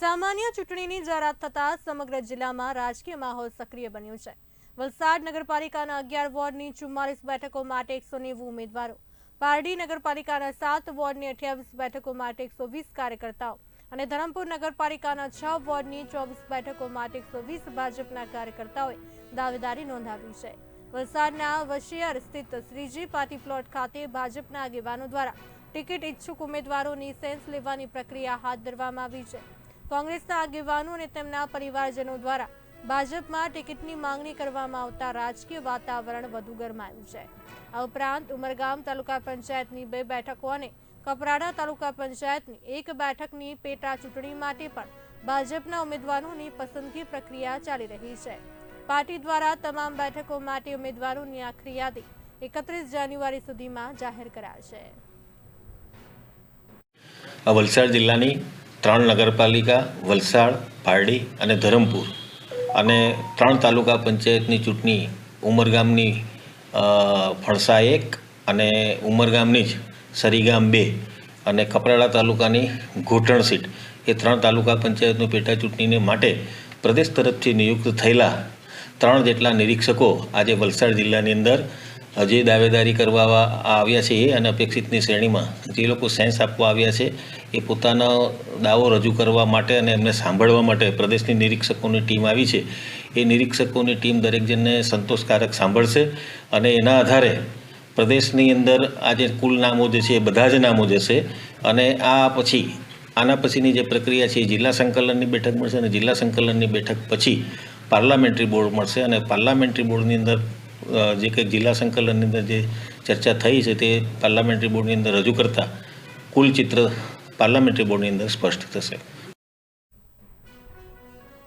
સામાન્ય ચૂંટણીની જાહેરાત થતાં સમગ્ર જિલ્લામાં રાજકીય માહોલ સક્રિય બન્યો છે. વલસાડ નગરપાલિકાના અગિયાર વોર્ડની ચુમ્માલીસ બેઠકો માટે એકસો ઉમેદવારો. પારડી નગરપાલિકાના સાત વોર્ડની અઠ્યાવીસ બેઠકો માટે એકસો વીસ કાર્યકર્તાઓ અને ધરમપુર નગરપાલિકાના છ વોર્ડની ચોવીસ બેઠકો માટે એકસો વીસ ભાજપના કાર્યકર્તાઓએ દાવેદારી નોંધાવી છે. વલસાડના વશિયર સ્થિત શ્રીજી પાર્ટી પ્લોટ ખાતે ભાજપના આગેવાનો દ્વારા ટિકિટ ઈચ્છુક ઉમેદવારોની સેન્સ લેવાની પ્રક્રિયા હાથ ધરવામાં આવી છે. કોંગ્રેસના આગેવાનો અને તેમના પરિવારજનો દ્વારા ભાજપમાં ટિકિટની માંગણી કરવામાં આવતા રાજકીય વાતાવરણ વધુ ગરમાયું છે. આ ઉપરાંત ઉમરગામ તાલુકા પંચાયતની બે બેઠકો અને કપરાડા તાલુકા પંચાયતની એક બેઠકની પેટા ચૂંટણી માટે પણ ભાજપના ઉમેદવારોની પસંદગી પ્રક્રિયા ચાલી રહી છે. પાર્ટી દ્વારા તમામ બેઠકો માટે ઉમેદવારોની આખરી યાદી એકત્રીસ જાન્યુઆરી સુધીમાં જાહેર કરાશે. વલસાડ જિલ્લાની ત્રણ નગરપાલિકા, વલસાડ, પારડી અને ધરમપુર. અને ત્રણ તાલુકા પંચાયતની ચૂંટણી ઉમરગામની ફણસા એક અને ઉમરગામની જ સરીગામ બે અને કપરાડા તાલુકાની ઘોટણ સીટ. એ ત્રણ તાલુકા પંચાયતની પેટા ચૂંટણીને માટે પ્રદેશ તરફથી નિયુક્ત થયેલા ત્રણ જેટલા નિરીક્ષકો આજે વલસાડ જિલ્લાની અંદર જે દાવેદારી કરવા આવ્યા છે એ અને અપેક્ષિતની શ્રેણીમાં જે લોકો સેન્સ આપવા આવ્યા છે, એ પોતાનો દાવો રજૂ કરવા માટે અને એમને સાંભળવા માટે પ્રદેશની નિરીક્ષકોની ટીમ આવી છે. એ નિરીક્ષકોની ટીમ દરેક જણને સંતોષકારક સાંભળશે અને એના આધારે પ્રદેશની અંદર આ જે કુલ નામો જે છે એ બધા જ નામો જશે અને આ પછી, આના પછીની જે પ્રક્રિયા છે એ જિલ્લા સંકલનની બેઠક મળશે અને જિલ્લા સંકલનની બેઠક પછી પાર્લામેન્ટરી બોર્ડ મળશે અને પાર્લામેન્ટરી બોર્ડની અંદર જે કંઈક જિલ્લા સંકલનની અંદર જે ચર્ચા થઈ છે તે પાર્લામેન્ટરી બોર્ડની અંદર રજૂ કરતાં કુલ ચિત્ર પાર્લામેન્ટરી બોર્ડની અંદર સ્પષ્ટ થશે.